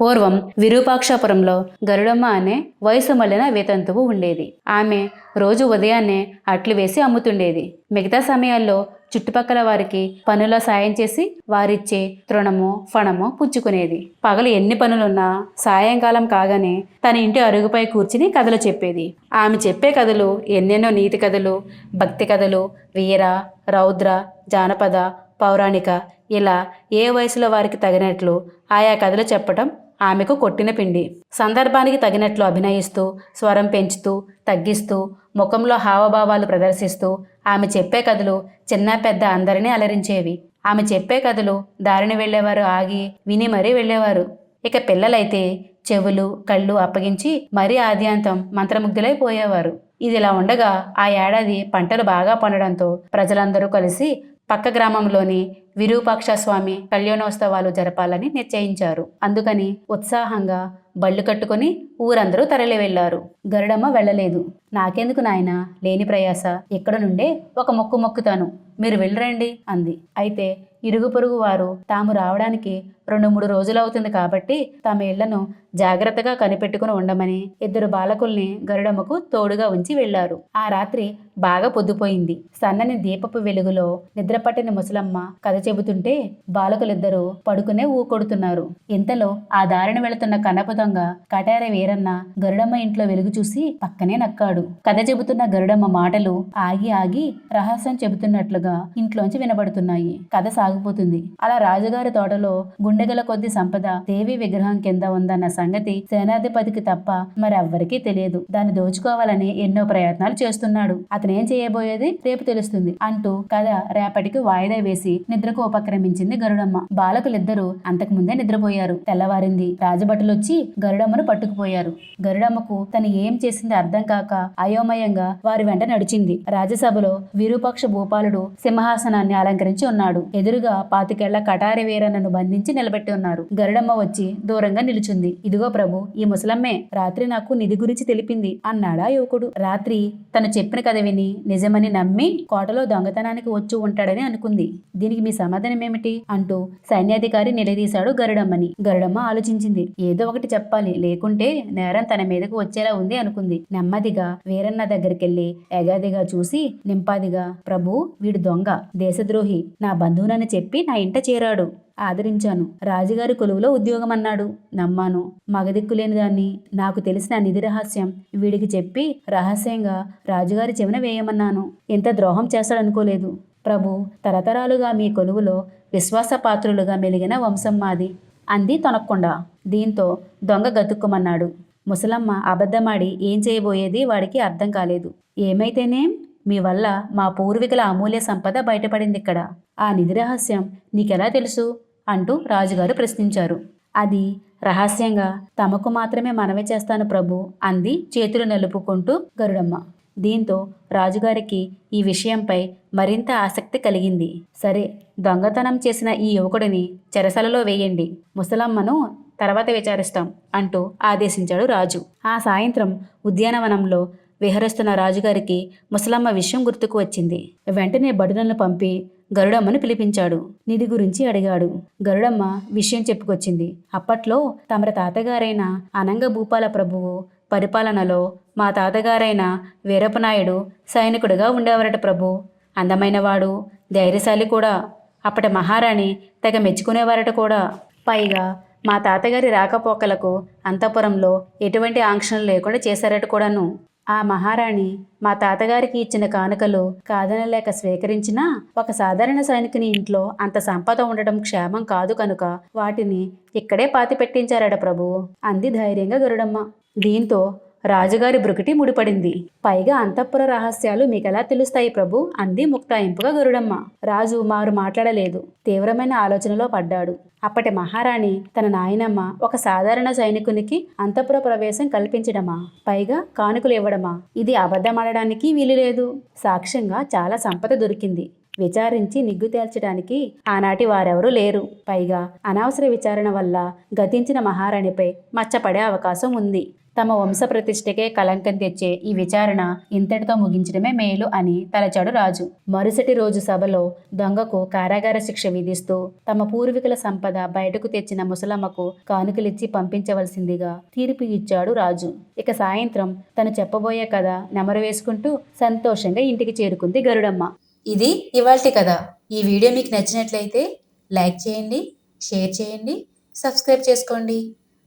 పూర్వం విరూపాక్షపురంలో గరుడమ్మ అనే వయసు మళ్ళిన వేతంతువు ఉండేది. ఆమె రోజు ఉదయాన్నే అట్లు వేసి అమ్ముతుండేది. మిగతా సమయాల్లో చుట్టుపక్కల వారికి పనుల్లో సాయం చేసి వారిచ్చే తృణమో ఫణమో పుచ్చుకునేది. పగలు ఎన్ని పనులున్నా సాయంకాలం కాగానే తన ఇంటి అరుగుపై కూర్చుని కథలు చెప్పేది. ఆమె చెప్పే కథలు ఎన్నెన్నో నీతి కథలు భక్తి కథలు వీర రౌద్ర జానపద పౌరాణిక. ఇలా ఏ వయసులో వారికి తగినట్లు ఆయా కథలు చెప్పటం ఆమెకు కొట్టిన పిండి. సందర్భానికి తగినట్లు అభినయిస్తూ స్వరం పెంచుతూ తగ్గిస్తూ ముఖంలో హావభావాలు ప్రదర్శిస్తూ ఆమె చెప్పే కథలు చిన్న పెద్ద అందరినీ అలరించేవి. ఆమె చెప్పే కథలు దారిని వెళ్ళేవారు ఆగి విని మరీ వెళ్ళేవారు. ఇక పిల్లలైతే చెవులు కళ్ళు అప్పగించి మరీ ఆద్యాంతం మంత్రముగ్ధులైపోయేవారు ఇదిలా ఉండగా ఆ ఏడాది పంటలు బాగా పండడంతో ప్రజలందరూ కలిసి పక్క గ్రామంలోని విరూపాక్ష స్వామి కళ్యాణోత్సవాలు జరపాలని నిశ్చయించారు. అందుకని ఉత్సాహంగా బళ్ళు కట్టుకొని ఊరందరూ తరలి వెళ్ళారు గరుడమ్మ వెళ్ళలేదు. నాకెందుకు నాయనా లేని ప్రయాస. ఇక్కడ నుండే ఒక మొక్కు మొక్కుతాను. మీరు వెళ్ళరండి అంది. అయితే ఇరుగు పొరుగు వారు తాము రావడానికి రెండు మూడు రోజులు అవుతుంది కాబట్టి తమ ఇళ్ళను జాగ్రత్తగా కనిపెట్టుకుని ఉండమని ఇద్దరు బాలకుల్ని గరుడమ్మకు తోడుగా ఉంచి వెళ్ళారు ఆ రాత్రి బాగా పొద్దుపోయింది. సన్నని దీపపు వెలుగులో నిద్రపట్టిన ముసలమ్మ కథ చెబుతుంటే బాలకులిద్దరూ పడుకునే ఊకొడుతున్నారు. ఇంతలో ఆ దారిన వెళుతున్న కనప దొంగ కటార వీరన్న గరుడమ్మ ఇంట్లో వెలుగు చూసి పక్కనే నక్కాడు. కథ చెబుతున్న గరుడమ్మ మాటలు ఆగి ఆగి రహస్యం చెబుతున్నట్లుగా ఇంట్లోంచి వినబడుతున్నాయి. కథ సాగిపోతుంది. అలా రాజుగారి తోటలో గుండెగల కొద్ది సంపద దేవి విగ్రహం కింద ఉందన్న సంగతి సేనాధిపతికి తప్ప మరెవ్వరికీ తెలియదు. దాన్ని దోచుకోవాలని ఎన్నో ప్రయత్నాలు చేస్తున్నాడు. అతనేం చేయబోయేది? రేపు తెలుస్తుంది అంటూ కథ రేపటికి వాయిదా వేసి నిద్రకు ఉపక్రమించింది గరుడమ్మ. బాలకులిద్దరూ అంతకు ముందే నిద్రపోయారు. తెల్లవారింది రాజభటులొచ్చి గరుడమ్మను పట్టుకుపోయారు. గరుడమ్మకు తను ఏం చేసింది అర్థం కాక అయోమయంగా వారి వెంట నడిచింది. రాజ్యసభలో విరూపాక్ష భూపాలుడు సింహాసనాన్ని అలంకరించి ఉన్నాడు. ఎదురుగా పాతికేళ్ళ కటారి వీరన్నను బంధించి నిలబెట్టి ఉన్నారు. గరుడమ్మ వచ్చి దూరంగా నిలుచుంది. ఇదిగో ప్రభు ఈ ముసలమ్మే రాత్రి నాకు నిధి గురించి తెలిపింది అన్నాడా యువకుడు. రాత్రి తను చెప్పిన కథ విని నిజమని నమ్మి కోటలో దొంగతనానికి వచ్చి ఉంటాడని అనుకుంది. దీనికి మీ సమాధానం ఏమిటి? అంటూ సైన్యాధికారి నిలదీశాడు గరుడమ్మని. గరుడమ్మ ఆలోచించింది. ఏదో ఒకటి చెప్పాలి. లేకుంటే నేరం తన మీదకు వచ్చేలా ఉంది అనుకుంది. నెమ్మదిగా వీరన్న దగ్గరికెళ్ళి ఎగాదిగా చూసి నింపాదిగా ప్రభు వీడు దొంగ. దేశద్రోహి. నా బంధువునని చెప్పి నా ఇంట చేరాడు. ఆదరించాను. రాజుగారి కొలువులో ఉద్యోగం అన్నాడు నమ్మాను. మగదిక్కులేని దాన్ని నాకు తెలిసిన నిధి రహస్యం. వీడికి చెప్పి రహస్యంగా రాజుగారి చెవిన వేయమన్నాను. ఇంత ద్రోహం చేస్తాడనుకోలేదు. ప్రభు తరతరాలుగా మీ కొలువులో విశ్వాసపాత్రులుగా మెలిగిన వంశం మాది. అంది తొనక్కుండా. దీంతో దొంగ గతుక్కుమన్నాడు. ముసలమ్మ అబద్ధమాడి ఏం చేయబోయేది వాడికి అర్థం కాలేదు. ఏమైతేనేం? మీ వల్ల మా పూర్వీకుల అమూల్య సంపద బయటపడింది ఇక్కడ. ఆ నిధి రహస్యం నీకెలా తెలుసు? అంటూ రాజుగారు ప్రశ్నించారు. అది రహస్యంగా తమకు మాత్రమే మనవి చేస్తాను ప్రభు అంది చేతులు నలుపుకుంటూ గరుడమ్మ. దీంతో రాజుగారికి ఈ విషయంపై మరింత ఆసక్తి కలిగింది. సరే దొంగతనం చేసిన ఈ యువకుడిని చెరసలలో వేయండి. ముసలమ్మను తర్వాత విచారిస్తాం అంటూ ఆదేశించాడు రాజు. ఆ సాయంత్రం ఉద్యానవనంలో విహరిస్తున్న రాజుగారికి ముసలమ్మ విషయం గుర్తుకు వచ్చింది. వెంటనే బడులను పంపి గరుడమ్మను పిలిపించాడు. నిధి గురించి అడిగాడు. గరుడమ్మ విషయం చెప్పుకొచ్చింది. అప్పట్లో తమరి తాతగారైన అనంగ భూపాల ప్రభువు పరిపాలనలో మా తాతగారైన వీరపనాయుడు సైనికుడిగా ఉండేవారట ప్రభు. అందమైనవాడు ధైర్యశాలి కూడా. అప్పటి మహారాణి తెగ మెచ్చుకునేవారట కూడా. పైగా మా తాతగారి రాకపోకలకు అంతఃపురంలో ఎటువంటి ఆంక్షలు లేకుండా చేశారట కూడాను. ఆ మహారాణి మా తాతగారికి ఇచ్చిన కానుకలు కాదనలేక స్వీకరించినా ఒక సాధారణ సైనికుని ఇంట్లో అంత సంపద ఉండడం క్షేమం కాదు కనుక వాటిని ఇక్కడే పాతి పెట్టించారట ప్రభు అంది ధైర్యంగా గరుడమ్మ. దీంతో రాజుగారి బ్రుకిటి ముడిపడింది. పైగా అంతఃపుర రహస్యాలు మీకెలా తెలుస్తాయి ప్రభు? అంది ముక్తాయింపుగా గరుడమ్మ. రాజు మారు మాట్లాడలేదు. తీవ్రమైన ఆలోచనలో పడ్డాడు. అప్పటి మహారాణి తన నాయనమ్మ ఒక సాధారణ సైనికునికి అంతఃపుర ప్రవేశం కల్పించడమా? పైగా కానుకలు ఇవ్వడమా? ఇది అబద్ధమాడడానికి వీలు లేదు సాక్ష్యంగా చాలా సంపద దొరికింది. విచారించి నిగ్గు తేల్చడానికి ఆనాటి వారెవరూ లేరు. పైగా అనవసర విచారణ వల్ల గతించిన మహారాణిపై మచ్చపడే అవకాశం ఉంది. తమ వంశ ప్రతిష్టకే కలంకం తెచ్చే ఈ విచారణ ఇంతటితో ముగించడమే మేలు అని తలచాడు రాజు. మరుసటి రోజు సభలో దొంగకు కారాగార శిక్ష విధిస్తూ తమ పూర్వీకుల సంపద బయటకు తెచ్చిన ముసలమ్మకు కానుకలిచ్చి పంపించవలసిందిగా తీర్పు ఇచ్చాడు రాజు. ఇక సాయంత్రం తను చెప్పబోయే కథ నెమరు వేసుకుంటూ సంతోషంగా ఇంటికి చేరుకుంది గరుడమ్మ. ఇది ఇవాల్టి కథ. ఈ వీడియో మీకు నచ్చినట్లయితే లైక్ చేయండి షేర్ చేయండి సబ్స్క్రైబ్ చేసుకోండి.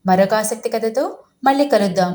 మరొక ఆసక్తి కథతో మళ్ళీ కలుద్దాం